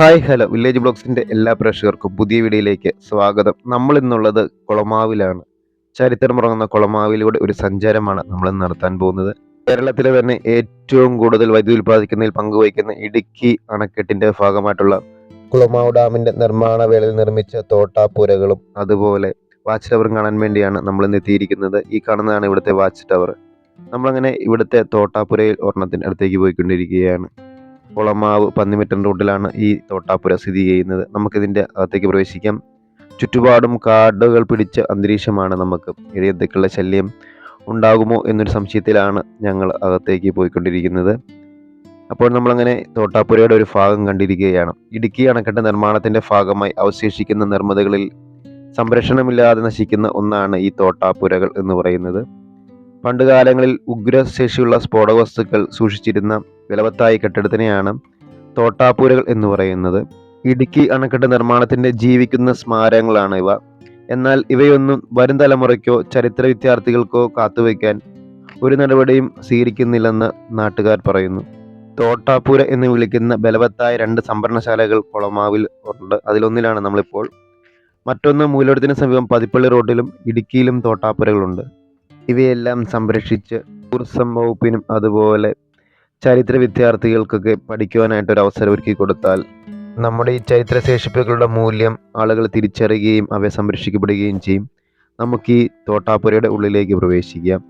Hi hello. Village ബ്ലോഗ്സിന്റെ എല്ലാ പ്രേക്ഷകർക്കും പുതിയ വീഡിയോയിലേക്ക് സ്വാഗതം. നമ്മൾ ഇന്നുള്ളത് കുളമാവിലാണ്. ചരിത്രം ഉറങ്ങുന്ന കുളമാവിലൂടെ ഒരു സഞ്ചാരമാണ് നമ്മൾ നടത്താൻ പോകുന്നത്. കേരളത്തിലെ തന്നെ ഏറ്റവും കൂടുതൽ വൈദ്യുതി ഉൽപ്പാദിക്കുന്നതിൽ പങ്കുവഹിക്കുന്ന ഇടുക്കി അണക്കെട്ടിന്റെ ഭാഗമായിട്ടുള്ള കുളമാവ് ഡാമിന്റെ നിർമ്മാണ വേളയിൽ നിർമ്മിച്ച തോട്ടാപ്പുരകളും അതുപോലെ വാച്ച് ടവറും കാണാൻ വേണ്ടിയാണ് നമ്മൾ ഇന്ന് എത്തിയിരിക്കുന്നത്. ഈ കാണുന്നതാണ് ഇവിടുത്തെ വാച്ച് ടവർ. നമ്മളങ്ങനെ ഇവിടുത്തെ തോട്ടാപ്പുരയിൽ ഒരെണ്ണത്തിന്റെ അടുത്തേക്ക് പോയിക്കൊണ്ടിരിക്കുകയാണ്. കുളമാവ് പന്നിമിറ്റൻ റോഡിലാണ് ഈ തോട്ടാപ്പുര സ്ഥിതി ചെയ്യുന്നത്. നമുക്കിതിന്റെ അകത്തേക്ക് പ്രവേശിക്കാം. ചുറ്റുപാടും കാടുകൾ പിടിച്ച അന്തരീക്ഷമാണ് നമുക്ക്. ഇഴയത്തുക്കളുടെ ശല്യം ഉണ്ടാകുമോ എന്നൊരു സംശയത്തിലാണ് ഞങ്ങൾ അകത്തേക്ക് പോയിക്കൊണ്ടിരിക്കുന്നത്. അപ്പോൾ നമ്മളങ്ങനെ തോട്ടാപ്പുരയുടെ ഒരു ഭാഗം കണ്ടിരിക്കുകയാണ്. ഇടുക്കി അണക്കെട്ട് നിർമ്മാണത്തിന്റെ ഭാഗമായി അവശേഷിക്കുന്ന നിർമ്മിതികളിൽ സംരക്ഷണമില്ലാതെ നശിക്കുന്ന ഒന്നാണ് ഈ തോട്ടാപ്പുരകൾ എന്ന് പറയുന്നത്. പണ്ടുകാലങ്ങളിൽ ഉഗ്രശേഷിയുള്ള സ്ഫോടക വസ്തുക്കൾ സൂക്ഷിച്ചിരുന്ന വിലവത്തായ കെട്ടിടത്തിനെയാണ് തോട്ടാപ്പൂരകൾ എന്ന് പറയുന്നത്. ഇടുക്കി അണക്കെട്ട് നിർമ്മാണത്തിന്റെ ജീവിക്കുന്ന സ്മാരകങ്ങളാണ് ഇവ. എന്നാൽ ഇവയൊന്നും വരും തലമുറയ്ക്കോ ചരിത്ര വിദ്യാർത്ഥികൾക്കോ കാത്തുവയ്ക്കാൻ ഒരു നടപടിയും സ്വീകരിക്കുന്നില്ലെന്ന് നാട്ടുകാർ പറയുന്നു. തോട്ടാപ്പൂര എന്ന് വിളിക്കുന്ന ബലവത്തായ രണ്ട് സംഭരണശാലകൾ കുളമാവിൽ ഉണ്ട്. അതിലൊന്നിലാണ് നമ്മളിപ്പോൾ. മറ്റൊന്ന് മൂലോടത്തിന് സമീപം പതിപ്പള്ളി റോഡിലും ഇടുക്കിയിലും തോട്ടാപ്പുരകളുണ്ട്. ഇവയെല്ലാം സംരക്ഷിച്ച് ടൂറിസം വകുപ്പിനും അതുപോലെ ചരിത്ര വിദ്യാർത്ഥികൾക്കൊക്കെ പഠിക്കുവാനായിട്ട് ഒരു അവസരം ഒരുക്കി കൊടുത്താൽ നമ്മുടെ ഈ ചരിത്രശേഷിപ്പുകളുടെ മൂല്യം ആളുകൾ തിരിച്ചറിയുകയും അവയെ സംരക്ഷിക്കപ്പെടുകയും ചെയ്യും. നമുക്ക് ഈ തോട്ടാപ്പുരയുടെ ഉള്ളിലേക്ക് പ്രവേശിക്കാം.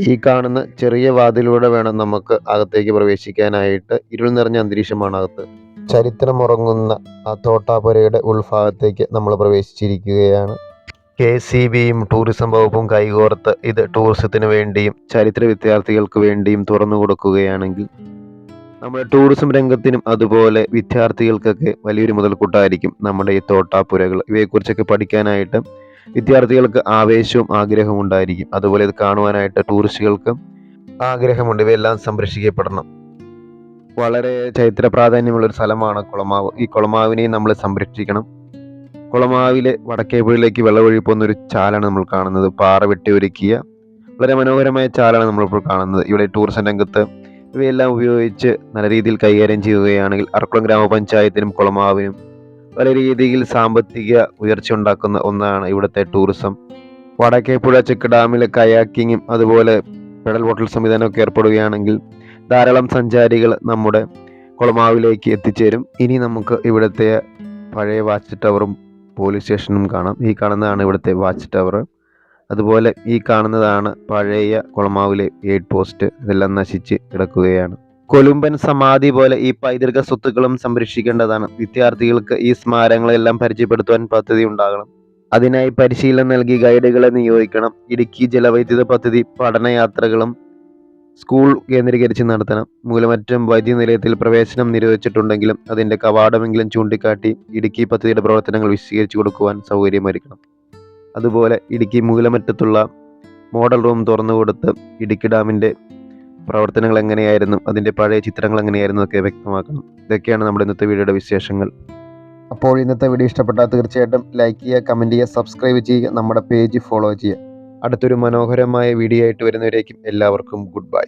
ഈ കാണുന്ന ചെറിയ വാതിലൂടെ വേണം നമുക്ക് അകത്തേക്ക് പ്രവേശിക്കാനായിട്ട്. ഇരുൾ നിറഞ്ഞ അന്തരീക്ഷമാണ് അകത്ത്. ചരിത്രമുറങ്ങുന്ന ആ തോട്ടാപ്പുരയുടെ ഉൾഭാഗത്തേക്ക് നമ്മൾ പ്രവേശിച്ചിരിക്കുകയാണ്. കെ സി ബിയും ടൂറിസം വകുപ്പും കൈകോർത്ത് ഇത് ടൂറിസത്തിന് വേണ്ടിയും ചരിത്ര വിദ്യാർത്ഥികൾക്ക് വേണ്ടിയും തുറന്നു കൊടുക്കുകയാണെങ്കിൽ നമ്മുടെ ടൂറിസം രംഗത്തിനും അതുപോലെ വിദ്യാർത്ഥികൾക്കൊക്കെ വലിയൊരു മുതൽക്കൂട്ടായിരിക്കും നമ്മുടെ ഈ തോട്ടാപ്പുരകൾ. ഇവയെക്കുറിച്ചൊക്കെ പഠിക്കാനായിട്ട് വിദ്യാർത്ഥികൾക്ക് ആവേശവും ആഗ്രഹവും ഉണ്ടായിരിക്കും. അതുപോലെ ഇത് കാണുവാനായിട്ട് ടൂറിസ്റ്റുകൾക്ക് ആഗ്രഹമുണ്ട്. ഇവയെല്ലാം സംരക്ഷിക്കപ്പെടണം. വളരെ ചരിത്ര പ്രാധാന്യമുള്ള ഒരു സ്ഥലമാണ് കുളമാവ്. ഈ കുളമാവിനെയും നമ്മൾ സംരക്ഷിക്കണം. കുളമാവിലെ വടക്കേപ്പുഴയിലേക്ക് പുഴയിലേക്ക് പോകുന്ന ഒരു ചാലാണ് നമ്മൾ കാണുന്നത്. പാറ വെട്ടി ഒരുക്കിയ വളരെ മനോഹരമായ ചാലാണ് നമ്മളിപ്പോൾ കാണുന്നത്. ഇവിടെ ടൂറിസം രംഗത്ത് ഇവയെല്ലാം ഉപയോഗിച്ച് നല്ല രീതിയിൽ കൈകാര്യം ചെയ്യുകയാണെങ്കിൽ അറക്കുളം ഗ്രാമപഞ്ചായത്തിനും കുളമാവിനും പല രീതിയിൽ സാമ്പത്തിക ഉയർച്ച ഉണ്ടാക്കുന്ന ഒന്നാണ് ഇവിടുത്തെ ടൂറിസം. വടക്കേപ്പുഴ ചെക്ക് ഡാമിലെ കയാക്കിങ്ങും അതുപോലെ പെഡൽ ബോട്ടിൽ സംവിധാനമൊക്കെ ഏർപ്പെടുകയാണെങ്കിൽ ധാരാളം സഞ്ചാരികൾ നമ്മുടെ കുളമാവിലേക്ക് എത്തിച്ചേരും. ഇനി നമുക്ക് ഇവിടുത്തെ പഴയ വാച്ച് ടവറും പോലീസ് സ്റ്റേഷനും കാണാം. ഈ കാണുന്നതാണ് ഇവിടുത്തെ വാച്ച് ടവർ അതുപോലെ ഈ കാണുന്നതാണ് പഴയ കുളമാവിലെ എയ്ഡ് പോസ്റ്റ്. ഇതെല്ലാം നശിച്ച് കിടക്കുകയാണ്. കൊലുമ്പൻ സമാധി പോലെ ഈ പൈതൃക സ്വത്തുക്കളും സംരക്ഷിക്കേണ്ടതാണ്. വിദ്യാർത്ഥികൾക്ക് ഈ സ്മാരകങ്ങളെല്ലാം പരിചയപ്പെടുത്തുവാൻ പദ്ധതി ഉണ്ടാകണം. അതിനായി പരിശീലനം നൽകി ഗൈഡുകളെ നിയോഗിക്കണം. ഇടുക്കി ജലവൈദ്യുത പദ്ധതി പഠനയാത്രകളും സ്കൂൾ കേന്ദ്രീകരിച്ച് നടത്തണം. മൂലമറ്റം വൈദ്യുതി നിലയത്തിൽ പ്രവേശനം നിരോധിച്ചിട്ടുണ്ടെങ്കിലും അതിന്റെ കവാടമെങ്കിലും ചൂണ്ടിക്കാട്ടി ഇടുക്കി പദ്ധതിയുടെ പ്രവർത്തനങ്ങൾ വിശദീകരിച്ചു കൊടുക്കുവാൻ സൗകര്യമൊരുക്കണം. അതുപോലെ ഇടുക്കി മൂലമറ്റത്തുള്ള മോഡൽ റൂം തുറന്നു കൊടുത്ത് ഇടുക്കി ഡാമിന്റെ പ്രവർത്തനങ്ങൾ എങ്ങനെയായിരുന്നു അതിന്റെ പഴയ ചിത്രങ്ങൾ എങ്ങനെയായിരുന്നു ഒക്കെ വ്യക്തമാക്കണം. ഇതൊക്കെയാണ് നമ്മുടെ ഇന്നത്തെ വീഡിയോയുടെ വിശേഷങ്ങൾ. അപ്പോൾ ഇന്നത്തെ വീഡിയോ ഇഷ്ടപ്പെട്ടാൽ തീർച്ചയായിട്ടും ലൈക്ക് ചെയ്യുക കമന്റ് ചെയ്യുക സബ്സ്ക്രൈബ് ചെയ്യുക നമ്മുടെ പേജ് ഫോളോ ചെയ്യുക. അടുത്തൊരു മനോഹരമായ വീഡിയോ ആയിട്ട് വരുന്നവരേക്കും എല്ലാവർക്കും ഗുഡ് ബൈ